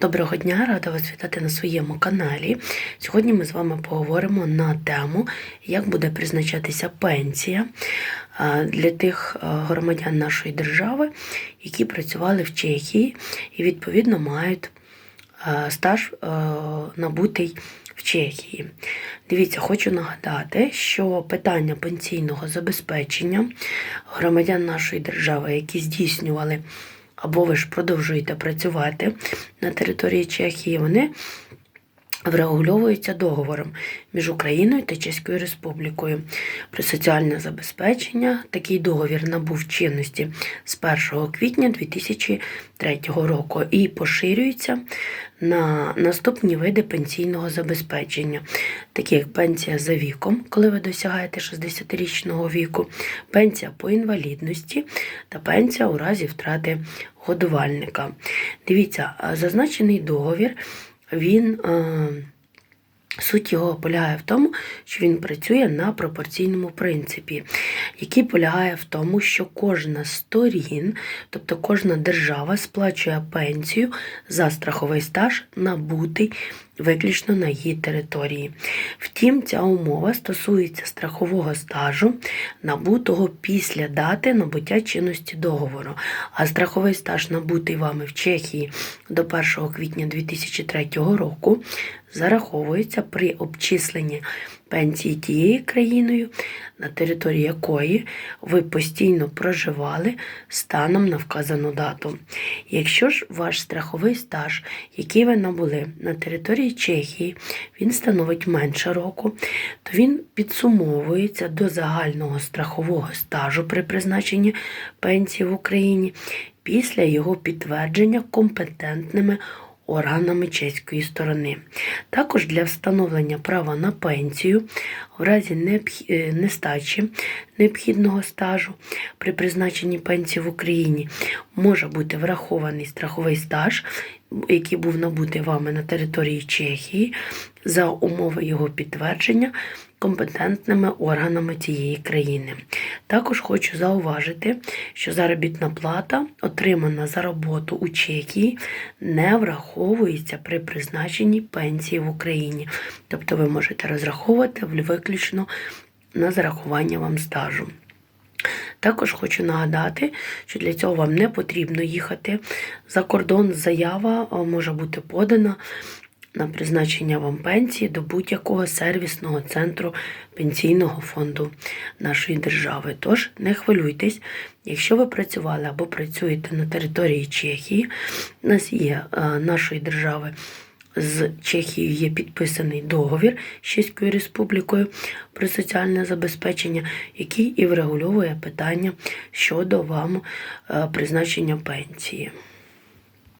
Доброго дня, рада вас вітати на своєму каналі. Сьогодні ми з вами поговоримо на тему, як буде призначатися пенсія для тих громадян нашої держави, які працювали в Чехії і відповідно мають стаж набутий в Чехії. Дивіться, хочу нагадати, що питання пенсійного забезпечення громадян нашої держави, які здійснювали або ви ж продовжуєте працювати на території Чехії, вони врегульовуються договором між Україною та Чеською Республікою про соціальне забезпечення. Такий договір набув чинності з 1 квітня 2003 року і поширюється на наступні види пенсійного забезпечення, такі як пенсія за віком, коли ви досягаєте 60-річного віку, пенсія по інвалідності та пенсія у разі втрати годувальника. Дивіться, зазначений договір, він. е, Суть його полягає в тому, що він працює на пропорційному принципі, який полягає в тому, що кожна сторін, тобто кожна держава, сплачує пенсію за страховий стаж, набутий виключно на її території. Втім, ця умова стосується страхового стажу, набутого після дати набуття чинності договору. А страховий стаж, набутий вами в Чехії до 1 квітня 2003 року, зараховується при обчисленні пенсії тією країною, на території якої ви постійно проживали станом на вказану дату. Якщо ж ваш страховий стаж, який ви набули на території Чехії, він становить менше року, то він підсумовується до загального страхового стажу при призначенні пенсії в Україні після його підтвердження компетентними органами чеської сторони. Також для встановлення права на пенсію в разі е, нестачі необхідного стажу при призначенні пенсії в Україні може бути врахований страховий стаж, який був набутий вами на території Чехії за умови його підтвердження компетентними органами цієї країни. Також хочу зауважити, що заробітна плата, отримана за роботу у Чехії, не враховується при призначенні пенсії в Україні. Тобто ви можете розраховувати виключно на зарахування вам стажу. Також хочу нагадати, що для цього вам не потрібно їхати за кордон. Заява може бути подана на призначення вам пенсії до будь-якого сервісного центру пенсійного фонду нашої держави. Тож не хвилюйтесь, якщо ви працювали або працюєте на території Чехії, у нас є е, нашої держави. З Чехією є підписаний договір з Чеською Республікою про соціальне забезпечення, який і врегульовує питання щодо вам е, призначення пенсії.